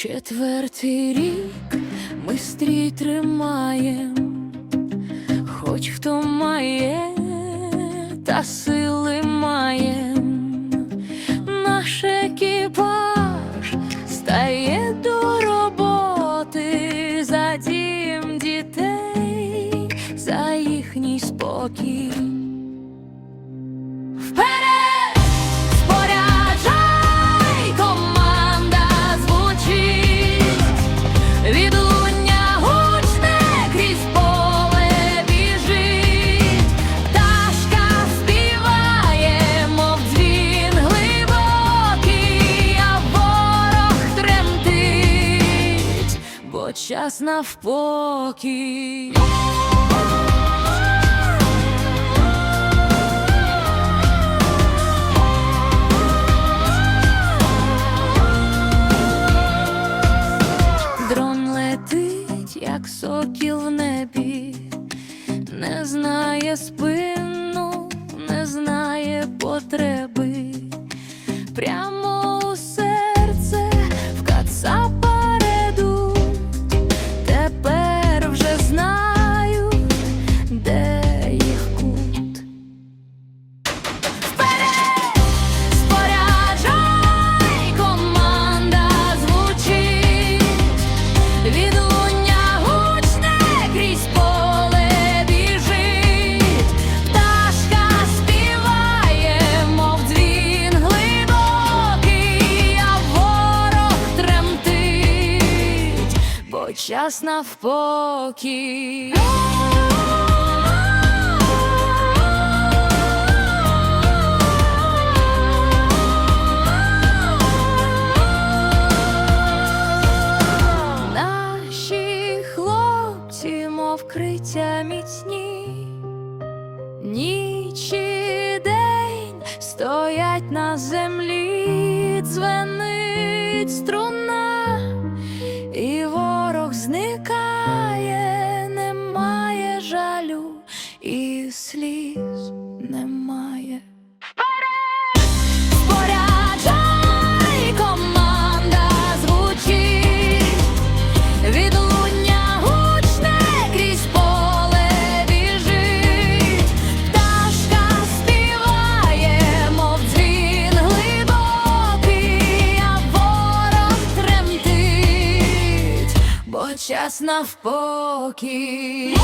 Четвертий рік ми стрій тримаєм, хоч хто має, та сили маєм. Наш екіпаж стає до роботи за дім дітей, за їхній спокій. Час навпокій. Дрон летить, як сокіл в небі, не знає спину, не знає потреби. Час навпокій. Наші хлопці, мов криття міцні, ніч і день стоять на землі, дзвенить сліз немає. Команда звучить, відлуння гучне крізь поле біжить, співає, мов дзвін глибокий, ворог тремтить, бо час навпокій.